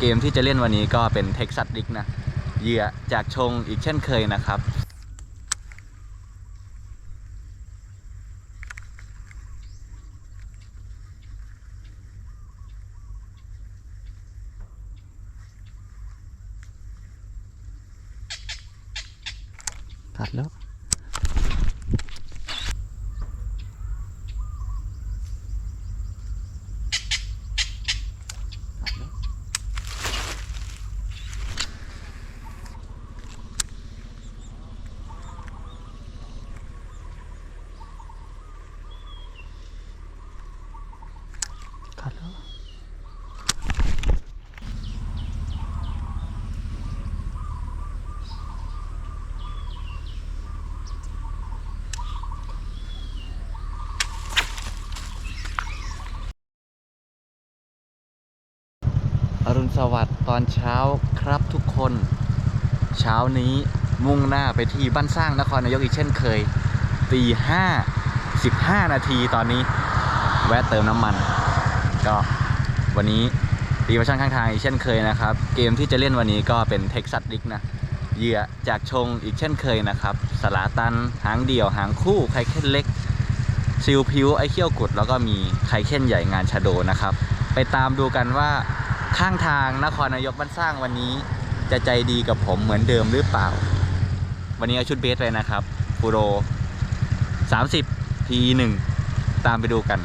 เกมที่จะเล่นวันนี้ก็เป็นเท็กซัสดิกนะ เหยื่อจากชงอีกเช่นเคยนะครับ สวัสดิ์ตอนเช้าครับทุกคน เช้านี้มุ่งหน้าไปที่บ้านสร้างนครนายกอีกเช่นเคย ตีห้าสิบห้านาทีตอนนี้ แวะเติมน้ำมัน ก็วันนี้ตีมาช่างข้างทางอีกเช่นเคยนะครับ เกมที่จะเล่นวันนี้ก็เป็นเท็กซัสดิกนะเหยื่อจากชงอีกเช่นเคยนะครับ สลาตัน หางเดี่ยว หางคู่ ไข่เค้นเล็ก ซิลพิวไอเขี้ยวกุด แล้วก็มีไข่เค้นใหญ่งานชาโดนะครับ ไปตามดูกันว่า ข้างทางนครนายกบ้านสร้างวันนี้ จะใจดีกับผมเหมือนเดิมหรือเปล่า วันนี้เอาชุดเบสเลยนะครับฟูโร 30 P1 ตามไปดูกัน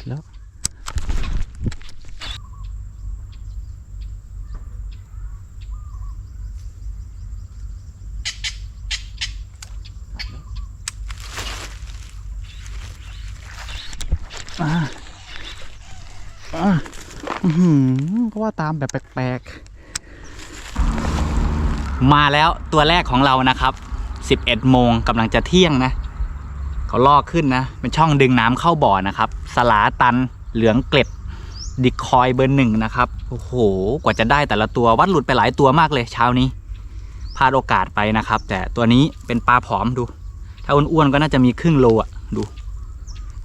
ดแล้ว อ่าอ่าอือหือก็ว่าตามแบบแปลกๆ มาแล้วตัวแรกของเรานะครับ 11 โมงกำลังจะเที่ยงนะ เขาลอกขึ้นนะ เป็นช่องดึงน้ำเข้าบ่อนะครับ สลาตันเหลืองเกล็ดดิคอยเบอร์หนึ่งนะครับ โอ้โห กว่าจะได้แต่ละตัววัดหลุดไปหลายตัวมากเลยเช้านี้พลาดโอกาสไปนะครับ แต่ตัวนี้เป็นปลาผอมดู ถ้าอ้วนๆก็น่าจะมีครึ่งโลอะดู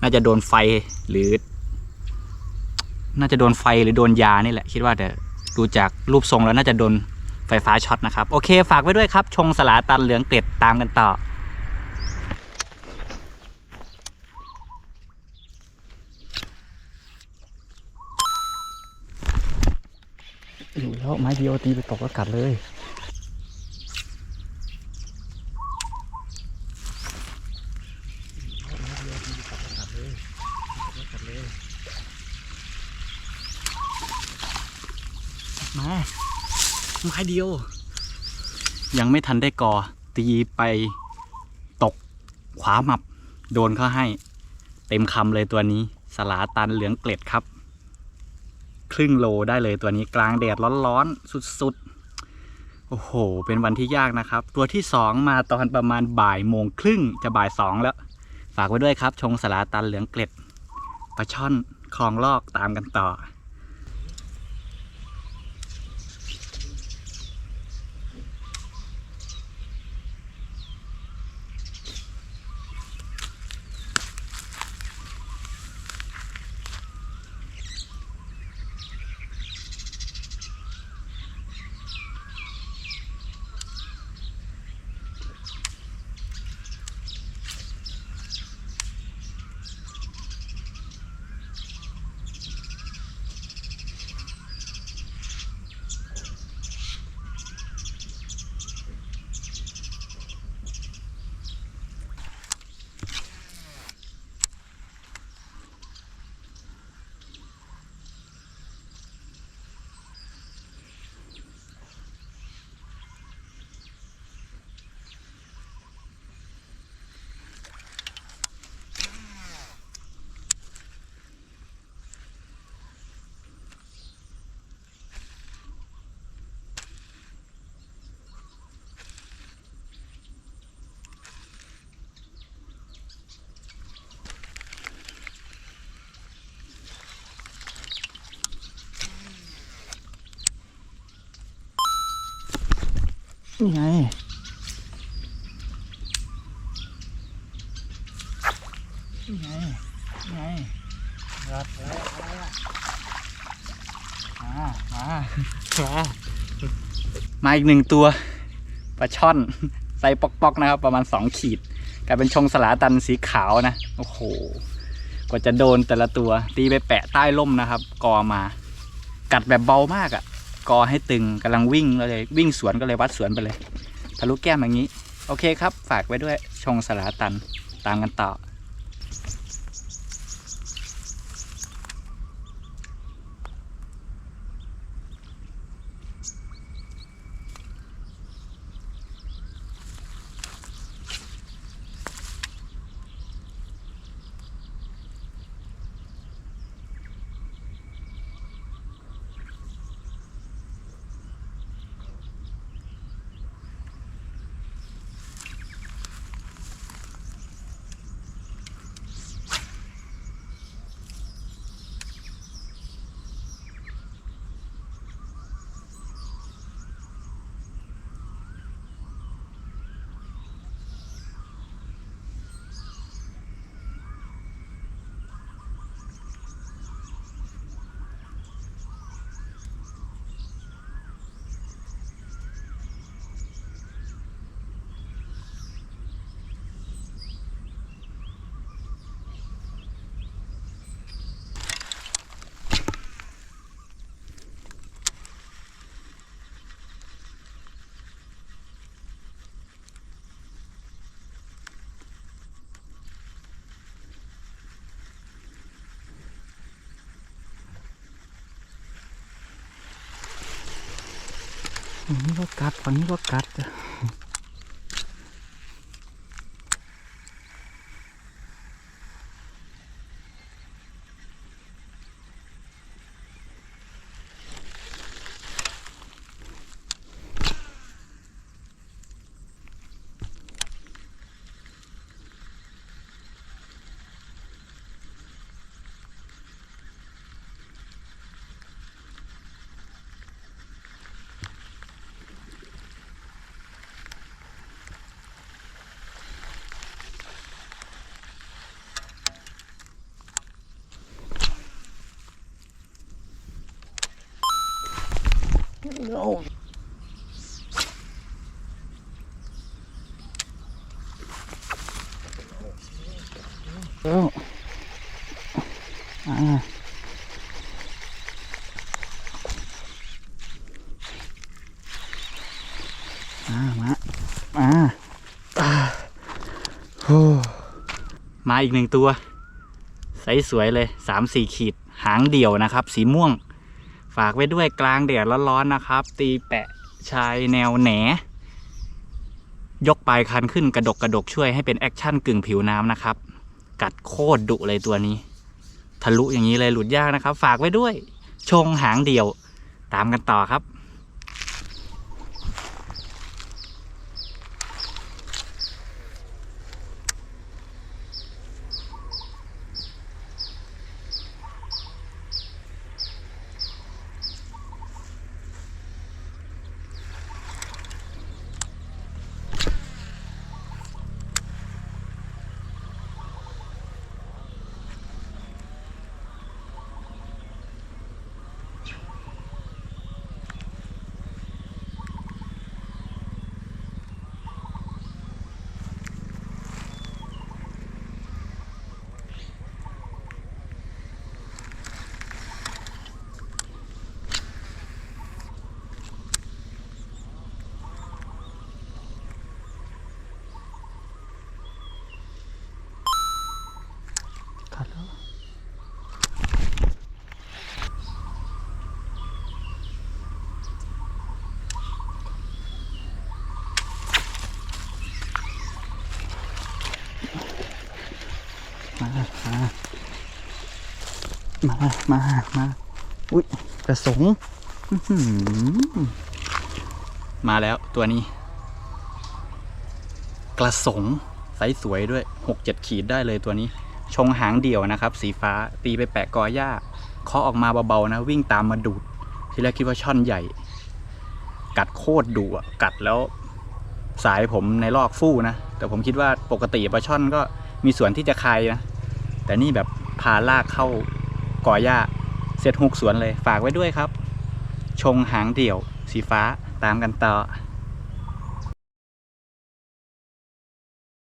น่าจะโดนไฟหรือ น่าจะโดนไฟหรือโดนยานี่แหละ คิดว่าแต่ดูจากรูปทรงแล้วน่าจะโดนไฟฟ้าช็อตนะครับ โอเค ฝากไว้ด้วยครับ ชงสลาตันเหลืองเกล็ดตามกันต่อ อยู่แล้วไม้เดียวตีไปตกก็กัดเลยมาไม้เดียว ยังไม่ทันได้กอ ตีไปตกขวาหมับ โดนเขาให้ เต็มคำเลยตัวนี้ สลาตันเหลืองเกล็ดครับ ครึ่งโลได้เลยตัวนี้กลางแดดร้อนๆ สุดๆ โอ้โห เป็นวันที่ยากนะครับ ตัวที่สองมาตอนประมาณบ่ายโมงครึ่งจะบ่ายสองแล้ว ฝากไว้ด้วยครับ ชงสลาตันเหลืองเกล็ดปลาช่อนคลองลอกตามกันต่อ นี่ไง นี่ไง นี่ไงรับแล้วมามา มา มาอีกหนึ่งตัว ปลาช่อนไซส์ปอกๆนะครับ ประมาณสองขีด กลายเป็นชงสลาตันสีขาวนะ โอ้โห กว่าจะโดนแต่ละตัว ตีไปแปะใต้ร่มนะครับ กอมา กัดแบบเบามากอะ่ะ กอให้ตึงกำลังวิ่งเราเลยวิ่งสวนก็เลยวัดสวนไปเลยทะลุแก้มอย่างนี้ โอเคครับ ฝากไว้ด้วยชงสลาตันตามกันต่อ อันนี้ก็ กัดคนนี้ก็กัดเอ้ามามามาอ่าโอ้มาอีกหนึ่งตัวไซส์สวยเลยสามสี่ขีด หางเดี่ยวนะครับ สีม่วง ฝากไว้ด้วยกลางแดดร้อนๆนะครับ ตีแปะชายแนวแหน ยกปลายคันขึ้นกระดกกระดกช่วยให้เป็นแอคชั่นกึ่งผิวน้ำนะครับ กัดโคตรดุเลยตัวนี้ ทะลุอย่างนี้เลยหลุดยากนะครับ ฝากไว้ด้วย ชงหางเดี่ยว ตามกันต่อครับ มามา มา มา อุ้ยกระสงมาแล้วตัวนี้ กระสงไซส์สวยด้วยหกเจ็ดขีดได้เลยตัวนี้ ชงหางเดี่ยวนะครับ สีฟ้าตีไปแปะกอหญ้าเคาะออกมาเบาๆนะ วิ่งตามมาดูด ทีแรกคิดว่าช่อนใหญ่ กัดโคตรดุอะ กัดแล้วสายผมในลอกฟู่นะ แต่ผมคิดว่าปกติปลาช่อนก็มีส่วนที่จะคายนะ แต่นี่แบบพาลากเข้ากอหญ้าเสร็จหุกสวนเลยฝากไว้ด้วยครับ ชงหางเดี่ยวสีฟ้าตามกันต่อ